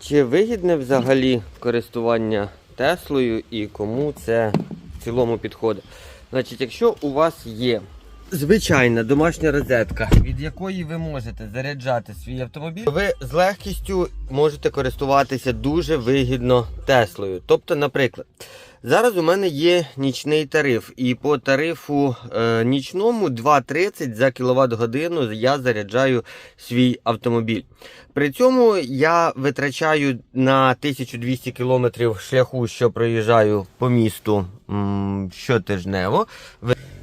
Чи вигідне взагалі користування Теслою і кому це в цілому підходить? Значить, якщо у вас є звичайна домашня розетка, від якої ви можете заряджати свій автомобіль, ви з легкістю можете користуватися дуже вигідно Теслою. Тобто, наприклад, зараз у мене є нічний тариф, і по тарифу е, нічному 2,30 за кіловат годину я заряджаю свій автомобіль. При цьому я витрачаю на 1200 кілометрів шляху, що проїжджаю по місту м, щотижнево.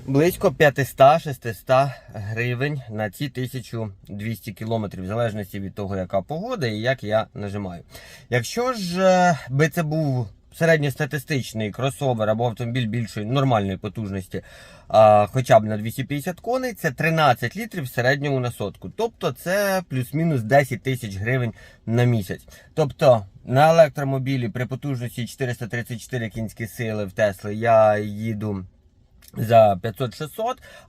Близько 500-600 гривень на ці 1200 кілометрів, в залежності від того, яка погода і як я нажимаю. Якщо ж е, би це був середньостатистичний кросовер або автомобіль більшої нормальної потужності, а, хоча б на 250 коней, це 13 літрів в середньому на сотку. Тобто це плюс-мінус 10 тисяч гривень на місяць. Тобто на електромобілі при потужності 434 кінські сили в Тесли я їду. За 500-600,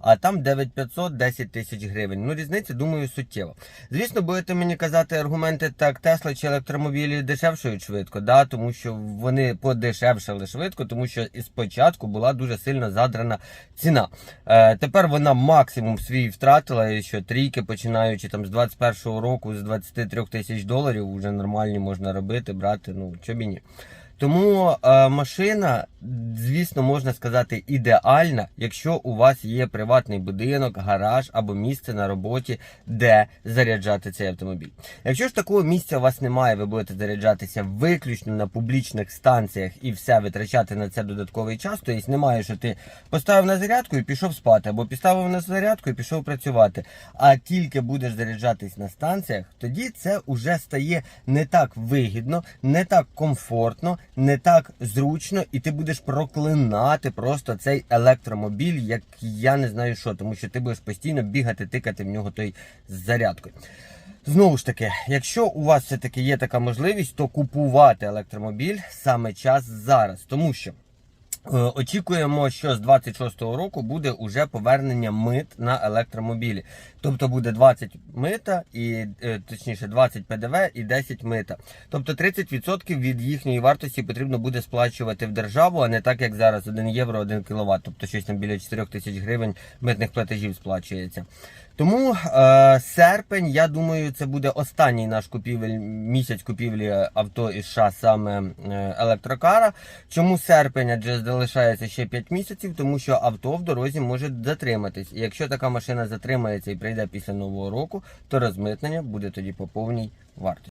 а там 9500 10 тисяч гривень. Ну, різниця, думаю, суттєва. Звісно, будете мені казати аргументи, так, Тесла чи електромобілі дешевшують швидко, да, тому що вони подешевшали швидко, тому що і спочатку була дуже сильно задрана ціна. Е, тепер вона максимум свій втратила, і що трійки, починаючи там з 21-го року, з 23 тисяч доларів, вже нормальні можна робити, брати, ну, чобі ні. Тому е, машина, звісно, можна сказати, ідеальна, якщо у вас є приватний будинок, гараж або місце на роботі, де заряджати цей автомобіль. Якщо ж такого місця у вас немає, ви будете заряджатися виключно на публічних станціях і все витрачати на це додатковий час. то Тобто немає, що ти поставив на зарядку і пішов спати, або поставив на зарядку і пішов працювати. А тільки будеш заряджатись на станціях, тоді це вже стає не так вигідно, не так комфортно, не так зручно, і ти будеш проклинати просто цей електромобіль, як я не знаю що, тому що ти будеш постійно бігати, тикати в нього той з зарядкою. Знову ж таки, якщо у вас все-таки є така можливість, то купувати електромобіль саме час зараз, тому що. Е, Очікуємо, що з 26-го року буде уже повернення мит на електромобілі. Тобто буде 20 мита, і е, точніше 20 ПДВ і 10 мита. Тобто 30% від їхньої вартості потрібно буде сплачувати в державу, а не так як зараз 1 євро 1 кВт. Тобто щось там біля 4 тисяч гривень митних платежів сплачується. Тому е, серпень, я думаю, це буде останній наш купівель місяць купівлі авто із США саме е, електрокара. Чому серпень? Адже залишається ще 5 місяців, тому що авто в дорозі може затриматись. І якщо така машина затримається і прийде після нового року, то розмитнення буде тоді по повній вартості.